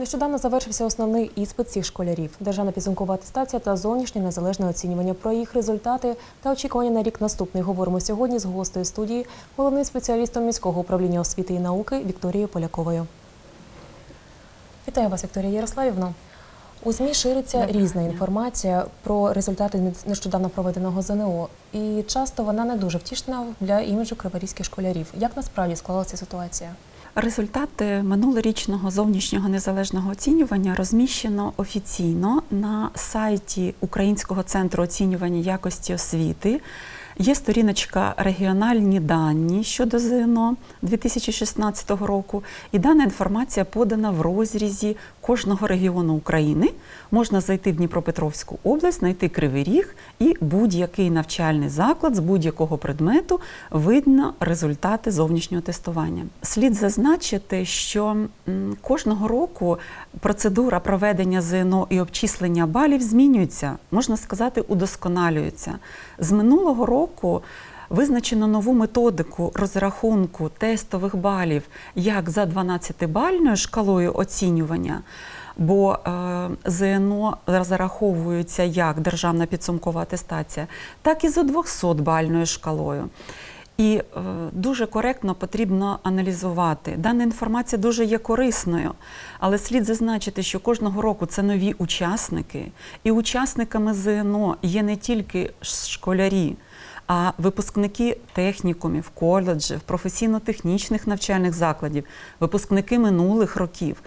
Нещодавно завершився основний іспит цих школярів. Державна підсумкова атестація та зовнішнє незалежне оцінювання про їх результати та очікування на рік наступний. Говоримо сьогодні з гостею студії, головним спеціалістом міського управління освіти і науки Вікторією Поляковою. Вітаю вас, Вікторія Ярославівна. У ЗМІ шириться різна інформація про результати нещодавно проведеного ЗНО, і часто вона не дуже втішна для іміджу криворізьких школярів. Як насправді склалася ситуація? Результати минулорічного зовнішнього незалежного оцінювання розміщено офіційно на сайті Українського центру оцінювання якості освіти. Є сторіночка регіональні дані щодо ЗНО 2016 року, і дана інформація подана в розрізі кожного регіону України. Можна зайти в Дніпропетровську область, знайти Кривий Ріг і будь-який навчальний заклад з будь-якого предмету видно результати зовнішнього тестування. Слід зазначити, що кожного року процедура проведення ЗНО і обчислення балів змінюється, можна сказати, удосконалюється. З минулого року визначено нову методику розрахунку тестових балів як за 12-бальною шкалою оцінювання. Бо е, ЗНО зараховується як державна підсумкова атестація, так і за 200-бальною шкалою. І е, дуже коректно потрібно аналізувати. Дана інформація дуже є корисною, але слід зазначити, що кожного року це нові учасники, і учасниками ЗНО є не тільки школярі, а випускники технікумів, коледжів, професійно-технічних навчальних закладів, випускники минулих років.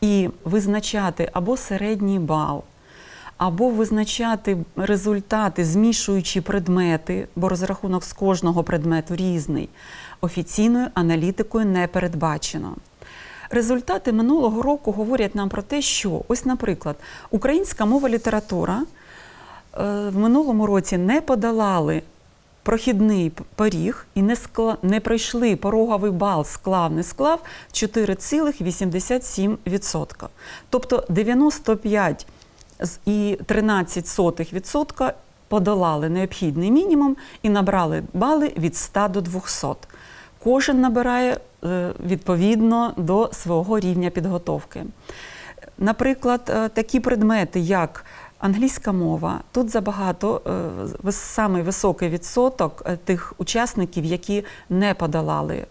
І визначати або середній бал, або визначати результати, змішуючи предмети, бо розрахунок з кожного предмету різний, офіційною аналітикою не передбачено. Результати минулого року говорять нам про те, що ось, наприклад, українська мова література е, в минулому році не подолали прохідний поріг і не, скла... не пройшли пороговий бал склав, не склав 4,87%. Тобто 95 і 13% подолали необхідний мінімум і набрали бали від 100 до 200. Кожен набирає е, відповідно до свого рівня підготовки. Наприклад, е, такі предмети, як англійська мова, тут забагато е, самий високий відсоток е, тих учасників, які не подолали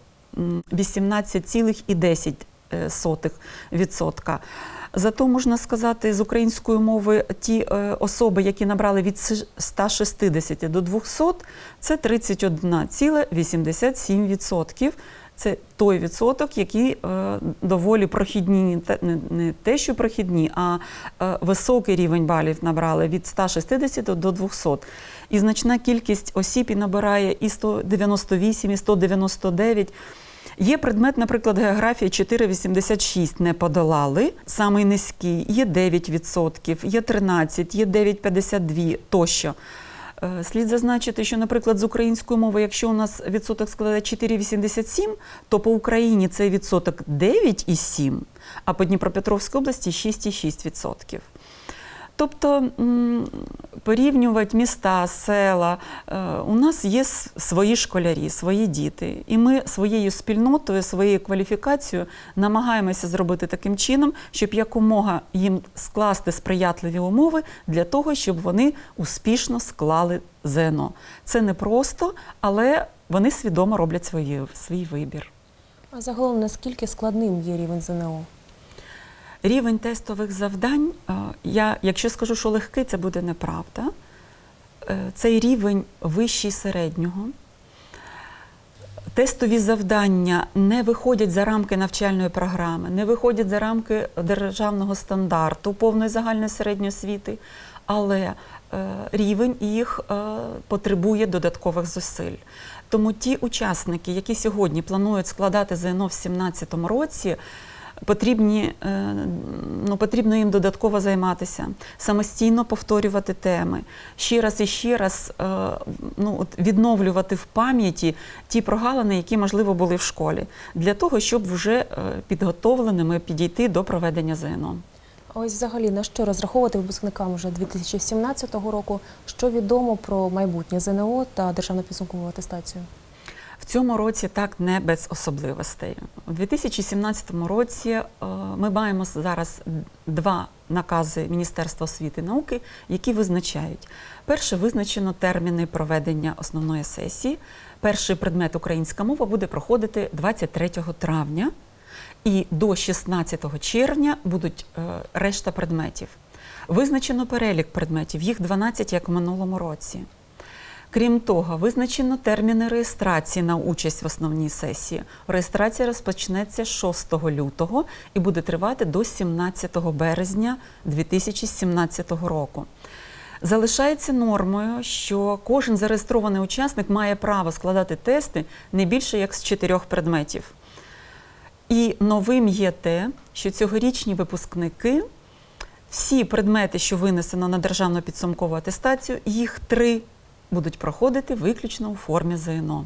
18,10%. Зато можна сказати, з української мови ті е, особи, які набрали від 160 до 200, це 31,87%. Це той відсоток, який е, доволі прохідні, не те- що прохідні, а е, високий рівень балів набрали від 160 до 200. І значна кількість осіб і набирає і 198, і 199. Є предмет, наприклад, географія 4,86 не подолали, самий низький, є 9%, є 13, є 9,52 тощо. Е, Слід зазначити, що, наприклад, з української мови, якщо у нас відсоток складає 4,87, то по Україні цей відсоток 9,7, а по Дніпропетровській області 6,6%. Тобто порівнювати міста, села, е, у нас є свої школярі, свої діти. І ми своєю спільнотою, своєю кваліфікацією намагаємося зробити таким чином, щоб якомога їм скласти сприятливі умови для того, щоб вони успішно склали ЗНО. Це не просто, але вони свідомо роблять свої, свій вибір. А загалом наскільки складним є рівень ЗНО? Рівень тестових завдань, е, я, якщо скажу, що легкий, це буде неправда. Е, Цей рівень вищий середнього. Тестові завдання не виходять за рамки навчальної програми, не виходять за рамки державного стандарту повної загальної середньої освіти, але е, рівень їх потребує додаткових зусиль. Тому ті учасники, які сьогодні планують складати ЗНО в 2017 році, потрібні, е, ну, потрібно їм додатково займатися, самостійно повторювати теми, ще раз і ще раз е, ну, от відновлювати в пам'яті ті прогалини, які, можливо, були в школі, для того, щоб вже е, підготовленими підійти до проведення ЗНО. Ось взагалі на що розраховувати випускникам вже 2017 року? Що відомо про майбутнє ЗНО та державну підсумкову атестацію? Цьому році так не без особливостей. У 2017 році е, ми маємо зараз два накази Міністерства освіти і науки, які визначають. Перше визначено терміни проведення основної сесії. Перший предмет українська мова буде проходити 23 травня, і до 16 червня будуть е, решта предметів. Визначено перелік предметів, їх 12, як в минулому році. Крім того, визначено терміни реєстрації на участь в основній сесії. Реєстрація розпочнеться 6 лютого і буде тривати до 17 березня 2017 року. Залишається нормою, що кожен зареєстрований учасник має право складати тести не більше як з чотирьох предметів. І новим є те, що цьогорічні випускники всі предмети, що винесено на державну підсумкову атестацію, їх три будуть проходити виключно у формі ЗНО.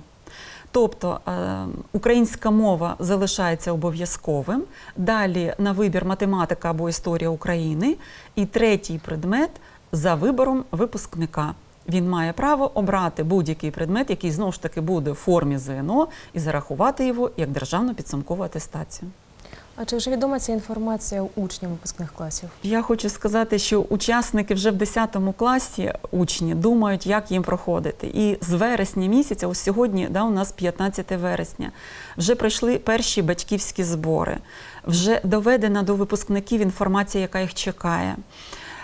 Тобто е, українська мова залишається обов'язковим. Далі на вибір математика або історія України. І третій предмет за вибором випускника. Він має право обрати будь-який предмет, який знову ж таки буде в формі ЗНО, і зарахувати його як державну підсумкову атестацію. А чи вже відома ця інформація учням випускних класів? Я хочу сказати, що учасники вже в 10 класі учні думають, як їм проходити. І з вересня місяця, ось сьогодні, да, у нас 15 вересня, вже пройшли перші батьківські збори, вже доведена до випускників інформація, яка їх чекає.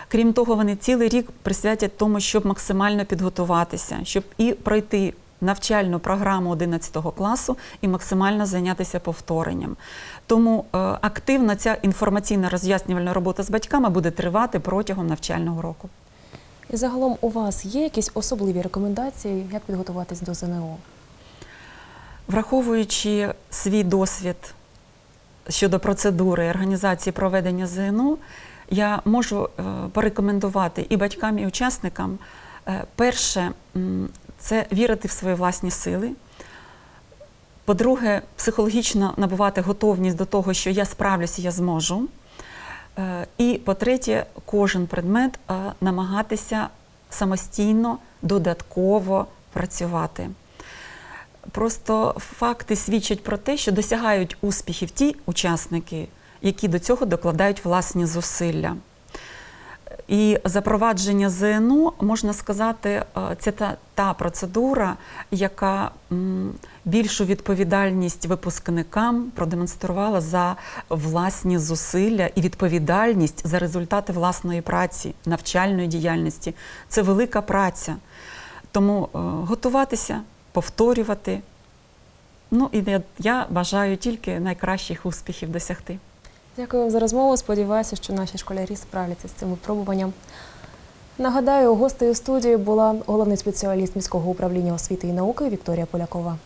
Крім того, вони цілий рік присвятять тому, щоб максимально підготуватися, щоб і пройти навчальну програму 11 класу і максимально зайнятися повторенням. Тому е, активна ця інформаційна роз'яснювальна робота з батьками буде тривати протягом навчального року. І загалом у вас є якісь особливі рекомендації, як підготуватись до ЗНО? Враховуючи свій досвід щодо процедури організації проведення ЗНО, я можу е, порекомендувати і батькам, і учасникам. Е, Перше, це вірити в свої власні сили. По-друге, психологічно набувати готовність до того, що я справлюся, я зможу. Е, І по-третє, кожен предмет е, намагатися самостійно, додатково працювати. Просто факти свідчать про те, що досягають успіхів ті учасники, які до цього докладають власні зусилля. І запровадження ЗНО, можна сказати, е, це та, та процедура, яка більшу відповідальність випускникам продемонструвала за власні зусилля і відповідальність за результати власної праці, навчальної діяльності. Це велика праця. Тому е, готуватися, повторювати. Ну і я бажаю тільки найкращих успіхів досягти. Дякую вам за розмову. Сподіваюся, що наші школярі справляться з цим випробуванням. Нагадаю, гостею студії була головний спеціаліст міського управління освіти і науки Вікторія Полякова.